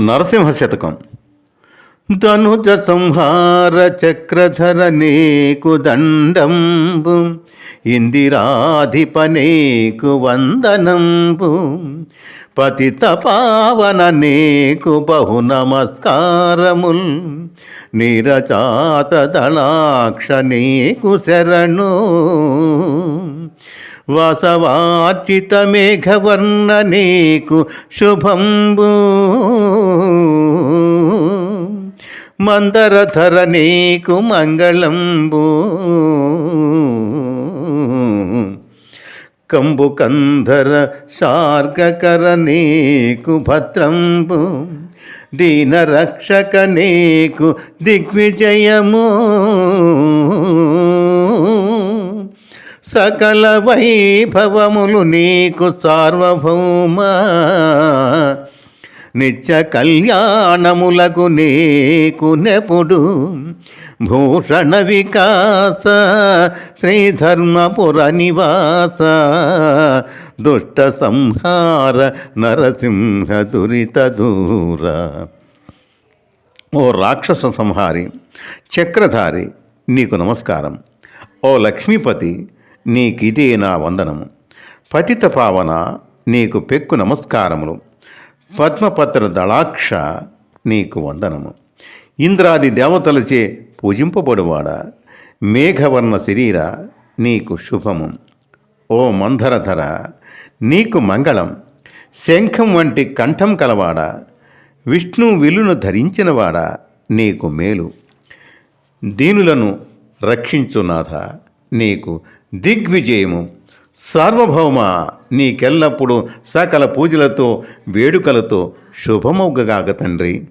నరసింహ శతకం. ధనుజ సంహార చక్రధర నేకు దండంబు ఇందిరాధిప నేకు వందనంబు పతిత పావన నేకు బహు నమస్కారముల్ నిరచాత దళాక్ష నీకు శరణు. వాసవార్చిత మేఘవర్ణ నీకు శుభంబు. మందరధర నీకు మంగళంబు. కంబు కంధర శార్గకర నీకు భద్రంబు. దీనరక్షక నీకు దిగ్విజయము. సకల వైభవములు నీకు సార్వభౌమ. నిత్య కళ్యాణములకు నీకు నెపుడు భూషణ వికాస శ్రీధర్మపుర నివాస దుష్ట సంహార నరసింహ దురిత దూర. ఓ రాక్షస సంహారి చక్రధారి నీకు నమస్కారం. ఓ లక్ష్మీపతి నీకిదే నా వందనము. పతిత పావన నీకు పెక్కు నమస్కారములు. పద్మపత్ర దళాక్ష నీకు వందనము. ఇంద్రాది దేవతలచే పూజింపబడువాడా. మేఘవర్ణ శరీర నీకు శుభము. ఓ మంధరధర నీకు మంగళం. శంఖం వంటి కంఠం కలవాడా. విష్ణు విల్లును ధరించినవాడా నీకు మేలు. దీనులను రక్షించునాథ నీకు దిగ్విజయము. సార్వభౌమ నీకెల్లప్పుడూ సకల పూజలతో వేడుకలతో శుభమౌగగాక తండ్రి.